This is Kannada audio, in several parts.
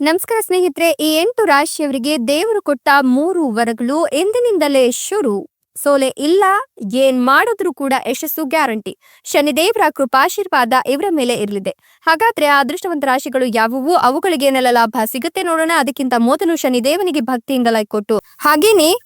ನಮಸ್ಕಾರ ಸ್ನೇಹಿತರೆ, ಈ ಎಂಟು ರಾಶಿಯವರಿಗೆ ದೇವರು ಕೊಟ್ಟ ಮೂರು ವರಗಳು ಎಂದಿನಿಂದಲೇ ಶುರು. ಸೋಲೆ ಇಲ್ಲ, ಏನ್ ಮಾಡಿದ್ರು ಕೂಡ ಯಶಸ್ಸು ಗ್ಯಾರಂಟಿ. ಶನಿದೇವರ ಕೃಪಾಶೀರ್ವಾದ ಇವರ ಮೇಲೆ ಇರಲಿದೆ. ಹಾಗಾದ್ರೆ ಆ ಅದೃಷ್ಟವಂತ ರಾಶಿಗಳು ಯಾವುವು? ಅವುಗಳಿಗೆ ಲಾಭ ಸಿಗುತ್ತೆ ನೋಡೋಣ. ಅದಕ್ಕಿಂತ ಮೊದಲು ಶನಿದೇವನಿಗೆ ಭಕ್ತಿಯಿಂದ ಲೈಕ್ ಕೊಟ್ಟು. ಹಾಗೇನೆ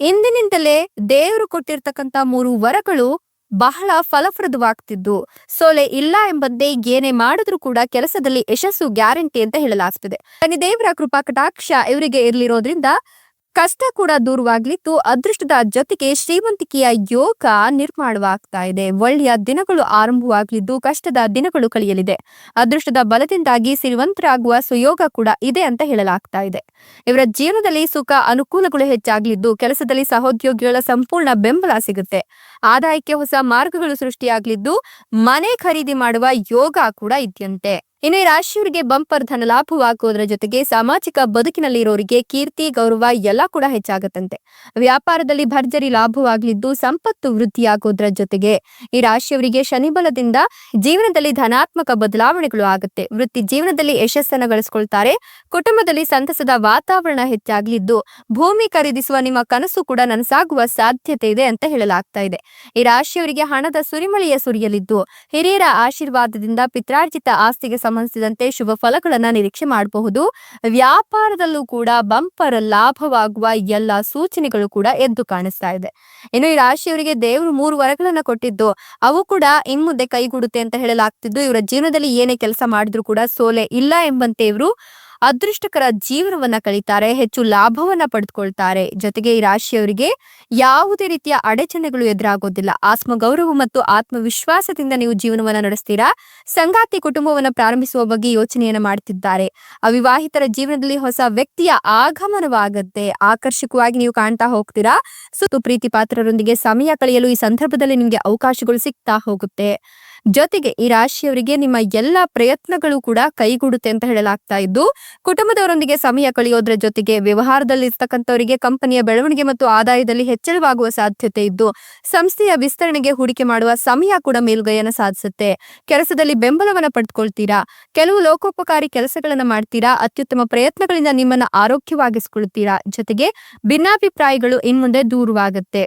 ಇಂದಿನಿಂದಲೇ ದೇವರು ಕೊಟ್ಟಿರ್ತಕ್ಕಂತ ಮೂರು ವರಗಳು ಬಹಳ ಫಲಪ್ರದವಾಗ್ತಿದ್ದು. ಸೋಲೆ ಇಲ್ಲ ಎಂಬಂತೆ ಏನೇ ಮಾಡಿದ್ರು ಕೂಡ ಕೆಲಸದಲ್ಲಿ ಯಶಸ್ಸು ಗ್ಯಾರಂಟಿ ಅಂತ ಹೇಳಲಾಗ್ತದೆ. ದೇವರ ಕೃಪಾ ಕಟಾಕ್ಷ ಇವರಿಗೆ ಇರ್ಲಿರೋದ್ರಿಂದ ಕಷ್ಟ ಕೂಡ ದೂರವಾಗ್ಲಿತ್ತು ಅದೃಷ್ಟದ ಜೊತೆಗೆ ಶ್ರೀಮಂತಿಕೆಯ ಯೋಗ ನಿರ್ಮಾಣವಾಗ್ತಾ ಇದೆ. ಒಳ್ಳೆಯ ದಿನಗಳು ಆರಂಭವಾಗಲಿದ್ದು ಕಷ್ಟದ ದಿನಗಳು ಕಳೆಯಲಿದೆ. ಅದೃಷ್ಟದ ಬಲದಿಂದಾಗಿ ಸಿರಿವಂತರಾಗುವ ಸುಯೋಗ ಕೂಡ ಇದೆ ಅಂತ ಹೇಳಲಾಗ್ತಾ ಇದೆ. ಇವರ ಜೀವನದಲ್ಲಿ ಸುಖ, ಅನುಕೂಲಗಳು ಹೆಚ್ಚಾಗಲಿದ್ದು ಕೆಲಸದಲ್ಲಿ ಸಹೋದ್ಯೋಗಿಗಳ ಸಂಪೂರ್ಣ ಬೆಂಬಲ ಸಿಗುತ್ತೆ. ಆದಾಯಕ್ಕೆ ಹೊಸ ಮಾರ್ಗಗಳು ಸೃಷ್ಟಿಯಾಗಲಿದ್ದು ಮನೆ ಖರೀದಿ ಮಾಡುವ ಯೋಗ ಕೂಡ ಇದೆಯಂತೆ. ಇನ್ನು ಈ ರಾಶಿಯವರಿಗೆ ಬಂಪರ್ ಧನ ಲಾಭವಾಗುವುದರ ಜೊತೆಗೆ ಸಾಮಾಜಿಕ ಬದುಕಿನಲ್ಲಿ ಇರೋರಿಗೆ ಕೀರ್ತಿ, ಗೌರವ ಎಲ್ಲ ಕೂಡ ಹೆಚ್ಚಾಗತ್ತಂತೆ. ವ್ಯಾಪಾರದಲ್ಲಿ ಭರ್ಜರಿ ಲಾಭವಾಗಲಿದ್ದು ಸಂಪತ್ತು ವೃದ್ಧಿಯಾಗುವುದರ ಜೊತೆಗೆ ಈ ರಾಶಿಯವರಿಗೆ ಶನಿಬಲದಿಂದ ಜೀವನದಲ್ಲಿ ಧನಾತ್ಮಕ ಬದಲಾವಣೆಗಳು ಆಗುತ್ತೆ. ವೃತ್ತಿ ಜೀವನದಲ್ಲಿ ಯಶಸ್ಸನ್ನು ಗಳಿಸಿಕೊಳ್ತಾರೆ. ಕುಟುಂಬದಲ್ಲಿ ಸಂತಸದ ವಾತಾವರಣ ಹೆಚ್ಚಾಗಲಿದ್ದು ಭೂಮಿ ಖರೀದಿಸುವ ನಿಮ್ಮ ಕನಸು ಕೂಡ ನನಸಾಗುವ ಸಾಧ್ಯತೆ ಇದೆ ಅಂತ ಹೇಳಲಾಗ್ತಾ ಇದೆ. ಈ ರಾಶಿಯವರಿಗೆ ಹಣದ ಸುರಿಮಳೆಯ ಸುರಿಯಲಿದ್ದು ಹಿರಿಯರ ಆಶೀರ್ವಾದದಿಂದ ಪಿತ್ರಾರ್ಜಿತ ಆಸ್ತಿಗೆ ಸಂಬಂಧಿಸಿದಂತೆ ಶುಭ ಫಲಗಳನ್ನ ನಿರೀಕ್ಷೆ ಮಾಡಬಹುದು. ವ್ಯಾಪಾರದಲ್ಲೂ ಕೂಡ ಬಂಪರ್ ಲಾಭವಾಗುವ ಎಲ್ಲ ಸೂಚನೆಗಳು ಕೂಡ ಎದ್ದು ಕಾಣಿಸ್ತಾ ಇದೆ. ಇನ್ನು ಈ ರಾಶಿಯವರಿಗೆ ದೇವರು ಮೂರು ವರಗಳನ್ನ ಕೊಟ್ಟಿದ್ದು, ಅವು ಕೂಡ ಇನ್ಮುಂದೆ ಕೈಗೂಡುತ್ತೆ ಅಂತ ಹೇಳಲಾಗ್ತಿದ್ದು, ಇವರ ಜೀವನದಲ್ಲಿ ಏನೇ ಕೆಲಸ ಮಾಡಿದ್ರು ಕೂಡ ಸೋಲೆ ಇಲ್ಲ ಎಂಬಂತೆ ಇವರು ಅದೃಷ್ಟಕರ ಜೀವನವನ್ನ ಕಳೀತಾರೆ, ಹೆಚ್ಚು ಲಾಭವನ್ನ ಪಡೆದುಕೊಳ್ತಾರೆ ಜೊತೆಗೆ ಈ ರಾಶಿಯವರಿಗೆ ಯಾವುದೇ ರೀತಿಯ ಅಡಚಣೆಗಳು ಎದುರಾಗೋದಿಲ್ಲ. ಆತ್ಮಗೌರವ ಮತ್ತು ಆತ್ಮವಿಶ್ವಾಸದಿಂದ ನೀವು ಜೀವನವನ್ನ ನಡೆಸ್ತೀರಾ? ಸಂಗಾತಿ ಕುಟುಂಬವನ್ನ ಪ್ರಾರಂಭಿಸುವ ಬಗ್ಗೆ ಯೋಚನೆಯನ್ನ ಮಾಡ್ತಿದ್ದಾರೆ. ಅವಿವಾಹಿತರ ಜೀವನದಲ್ಲಿ ಹೊಸ ವ್ಯಕ್ತಿಯ ಆಗಮನವಾಗುತ್ತೆ. ಆಕರ್ಷಕವಾಗಿ ನೀವು ಕಾಣ್ತಾ ಹೋಗ್ತೀರಾ? ಸುತ್ತು ಪ್ರೀತಿ ಪಾತ್ರರೊಂದಿಗೆ ಸಮಯ ಕಳೆಯಲು ಈ ಸಂದರ್ಭದಲ್ಲಿ ನಿಮಗೆ ಅವಕಾಶಗಳು ಸಿಗ್ತಾ ಹೋಗುತ್ತೆ. ಜೊತೆಗೆ ಈ ರಾಶಿಯವರಿಗೆ ನಿಮ್ಮ ಎಲ್ಲಾ ಪ್ರಯತ್ನಗಳು ಕೂಡ ಕೈಗೂಡುತ್ತೆ ಅಂತ ಹೇಳಲಾಗ್ತಾ ಇದ್ದು, ಕುಟುಂಬದವರೊಂದಿಗೆ ಸಮಯ ಕಳೆಯೋದ್ರ ಜೊತೆಗೆ ವ್ಯವಹಾರದಲ್ಲಿ ಇರ್ತಕ್ಕಂಥವರಿಗೆ ಕಂಪನಿಯ ಬೆಳವಣಿಗೆ ಮತ್ತು ಆದಾಯದಲ್ಲಿ ಹೆಚ್ಚಳವಾಗುವ ಸಾಧ್ಯತೆ ಇದ್ದು, ಸಂಸ್ಥೆಯ ವಿಸ್ತರಣೆಗೆ ಹೂಡಿಕೆ ಮಾಡುವ ಸಮಯ ಕೂಡ ಮೇಲುಗೈಯನ್ನು ಸಾಧಿಸುತ್ತೆ. ಕೆಲಸದಲ್ಲಿ ಬೆಂಬಲವನ್ನ ಪಡೆದುಕೊಳ್ತೀರಾ ಕೆಲವು ಲೋಕೋಪಕಾರಿ ಕೆಲಸಗಳನ್ನ ಮಾಡ್ತೀರಾ? ಅತ್ಯುತ್ತಮ ಪ್ರಯತ್ನಗಳಿಂದ ನಿಮ್ಮನ್ನ ಆರೋಗ್ಯವಾಗಿಸ್ಕೊಳ್ತೀರಾ? ಜೊತೆಗೆ ಭಿನ್ನಾಭಿಪ್ರಾಯಗಳು ಇನ್ಮುಂದೆ ದೂರವಾಗುತ್ತೆ.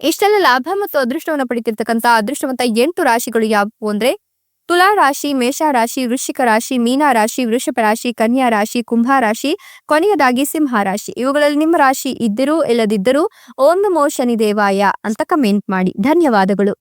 ಇಷ್ಟೆಲ್ಲ ಲಾಭ ಮತ್ತು ಅದೃಷ್ಟವನ್ನು ಪಡಿತಿರ್ತಕ್ಕಂಥ ಅದೃಷ್ಟವಂತ ಎಂಟು ರಾಶಿಗಳು ಯಾವುವು ಅಂದ್ರೆ ತುಲಾ ರಾಶಿ, ಮೇಷ ರಾಶಿ, ವೃಶ್ಚಿಕ ರಾಶಿ, ಮೀನಾ ರಾಶಿ, ವೃಷಭ ರಾಶಿ, ಕನ್ಯಾ ರಾಶಿ, ಕುಂಭ ರಾಶಿ, ಕೊನೆಯದಾಗಿ ಸಿಂಹ ರಾಶಿ. ಇವುಗಳಲ್ಲಿ ನಿಮ್ಮ ರಾಶಿ ಇದ್ದರೂ, ಇಲ್ಲದಿದ್ದರೂ, ಓಂ ನಮೋ ಶನಿ ದೇವಾಯ ಅಂತ ಕಮೆಂಟ್ ಮಾಡಿ. ಧನ್ಯವಾದಗಳು.